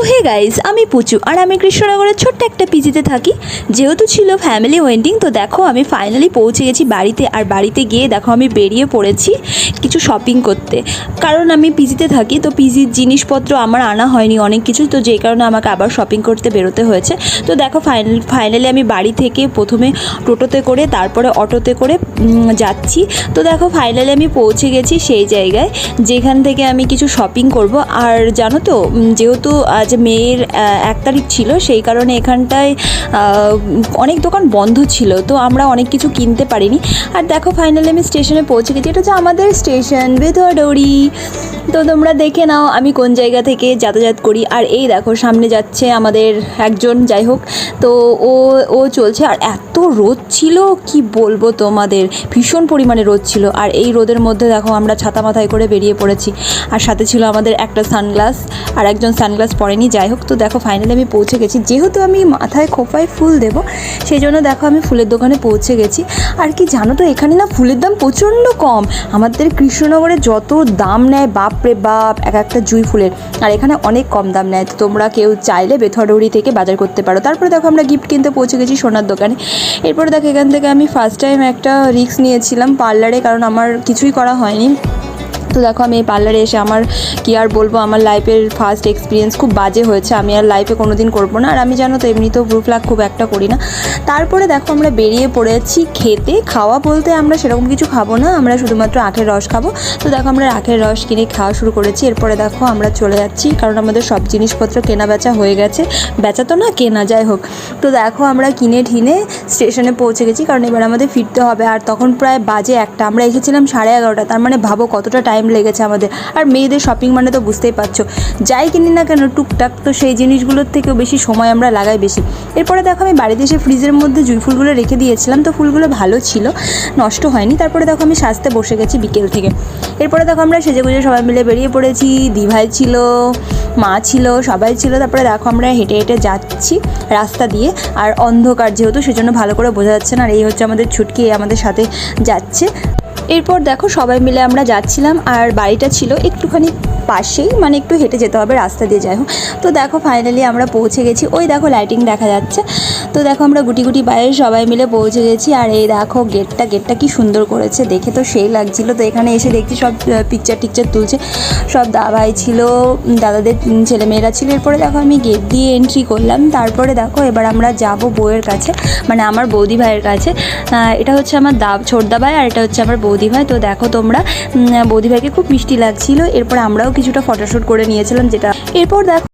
তো hey guys আমি পুচু আর আমি কৃষ্ণনগরের ছোট্ট একটা পিজিতে থাকি। যেহেতু ছিল ফ্যামিলি ওয়েন্ডিং তো দেখো আমি ফাইনালি পৌঁছে গেছি বাড়িতে। আর বাড়িতে গিয়ে দেখো আমি বেরিয়ে পড়েছি কিছু শপিং করতে। কারণ আমি পিজিতে থাকি, তো পিজির জিনিসপত্র আমার আনা হয়নি অনেক কিছু, তো যেই কারণে আমাকে আবার শপিং করতে বেরোতে হয়েছে। তো দেখো ফাইনাল ফাইনালি আমি বাড়ি থেকে প্রথমে টোটোতে করে, তারপরে অটোতে করে যাচ্ছি। তো দেখো ফাইনালি আমি পৌঁছে গেছি সেই জায়গায়, যেখান থেকে আমি কিছু শপিং করব। আর জানো তো যেহেতু আজ মেয়ের এক তারিখ ছিল, সেই কারণে এখানটায় অনেক দোকান বন্ধ ছিল, তো আমরা অনেক কিছু কিনতে পারিনি। আর দেখো ফাইনালি আমি স্টেশনে পৌঁছে গেছি। এটা হচ্ছে আমাদের স্টেশন বেথরডৌড়ি তো তোমরা দেখে নাও আমি কোন জায়গা থেকে যাতায়াত করি। আর এই দেখো, সামনে যাচ্ছে আমাদের একজন, যাই হোক। তো ও ও চলছে। আর এত রোদ ছিল, কি বলব তোমাদের? ভীষণ পরিমাণে রোদ ছিল। আর এই রোদের মধ্যে দেখো, আমরা ছাতা মাথায় করে বেরিয়ে পড়েছি। আর সাথে ছিল আমাদের একটা সানগ্লাস, আর একজন সানগ্লাস পরেনি। যাই হোক, তো দেখো ফাইনালি আমি পৌঁছে গেছি। যেহেতু আমি মাথায় খোপায় ফুল দেব সেই জন্য দেখো, আমি ফুলের দোকানে পৌঁছে গেছি। আর কি জানো তো, এখানে না ফুলের দাম প্রচণ্ড কম। আমাদের কৃষ্ণনগরে যত দাম নেয়, বাপ রে বাপ, এক একটা জুঁই ফুলের। আর এখানে অনেক কম দাম নেয়। তো তোমরা কেউ চাইলে বেথরডৌড়ি থেকে বাজার করতে পারো। তারপরে দেখো, আমরা গিফট কিনতে পৌঁছে গেছি সোনার দোকানে। এরপরে দেখো, এখান থেকে আমি ফার্স্ট টাইম একটা রিস্ক নিয়েছিলাম পার্লারে কারণ আমার কিছুই করা হয়নি। তো দেখো আমি এই পার্লারে এসে আমার কি আর বলব, আমার লাইফের ফার্স্ট এক্সপিরিয়েন্স খুব বাজে হয়েছে। আমি আর লাইফে কোনো দিন করব না। আর আমি জানো তো, এমনিতেও ব্রু ফ্লাগ খুব একটা করি না। তারপরে দেখো আমরা বেরিয়ে পড়েছি খেতে। খাওয়া বলতে আমরা সেরকম কিছু খাব না। আমরা শুধুমাত্র আখের রস খাব। তো দেখো আমরা আখের রস কিনে খাওয়া শুরু করেছি। এরপরে দেখো আমরা চলে যাচ্ছি, কারণ আমাদের সব জিনিসপত্র কেনা বেচা হয়ে গেছে। বেচা তো না, কেনা যাই হোক। তো দেখো আমরা কিনে ঠিনে স্টেশনে পৌঁছে গেছি, কারণ এবার আমাদের ফিরতে হবে। আর তখন প্রায় বাজে একটা। আমরা এসেছিলাম সাড়ে এগারোটা। তার মানে ভাবো কতটা টাইম লেগেছে আমাদের। আর মেয়েদের শপিং মানে তো বুঝতেই পারছ। যাই কিনি না কেন, টুকটাক তো সেই জিনিসগুলোর থেকেও বেশি সময় আমরা লাগাই বেশি। এরপরে দেখো আমি বাড়িতে এসে ফ্রিজের মধ্যে জুঁই ফুলগুলো রেখে দিয়েছিলাম, তো ফুলগুলো ভালো ছিল, নষ্ট হয়নি। তারপরে দেখো আমি সাজতে বসে গেছি বিকেল থেকে। এরপরে দেখো আমরা সেজে গুজে সবাই মিলে বেরিয়ে পড়েছি। দিভাই ছিল, মা ছিল, সবাই ছিল। তারপরে দেখো আমরা হেঁটে হেঁটে যাচ্ছি রাস্তা দিয়ে। আর অন্ধকার যেহেতু, সেজন্য ভালো করে বোঝা যাচ্ছে না। আর এই হচ্ছে আমাদের ছুটকি আমাদের সাথে যাচ্ছে। এরপর দেখো সবাই মিলে আমরা যাচ্ছিলাম আর বাড়িটা ছিল একটুখানি পাশেই মানে একটু হেঁটে যেতে হবে রাস্তা দিয়ে, যাই হোক। তো দেখো ফাইনালি আমরা পৌঁছে গেছি। ওই দেখো লাইটিং দেখা যাচ্ছে। তো দেখো আমরা গুটি গুটি বাইরে সবাই মিলে পৌঁছে গেছি আর এই দেখো গেটটা গেটটা কি সুন্দর করেছে। দেখে তো সেই লাগছিল। তো এখানে এসে দেখছি সব পিকচার টিকচার তুলছে। সব দাদাভাই ছিল দাদাদের ছেলেমেয়েরা ছিল। এরপরে দেখো আমি গেট দিয়ে এন্ট্রি করলাম। তারপরে দেখো এবার আমরা যাব বউয়ের কাছে মানে আমার বৌদি ভাইয়ের কাছে। এটা হচ্ছে আমার দা, ছোটদা ভাই আর এটা হচ্ছে আমার বৌদি ভাই তো দেখো তোমরা বৌদিভাইকে বৌদি খুব মিষ্টি লাগছিল। এরপর আমরাও কিছুটা ফটোশ্যুট করে নিয়েছিলাম যেটা। এরপর দেখো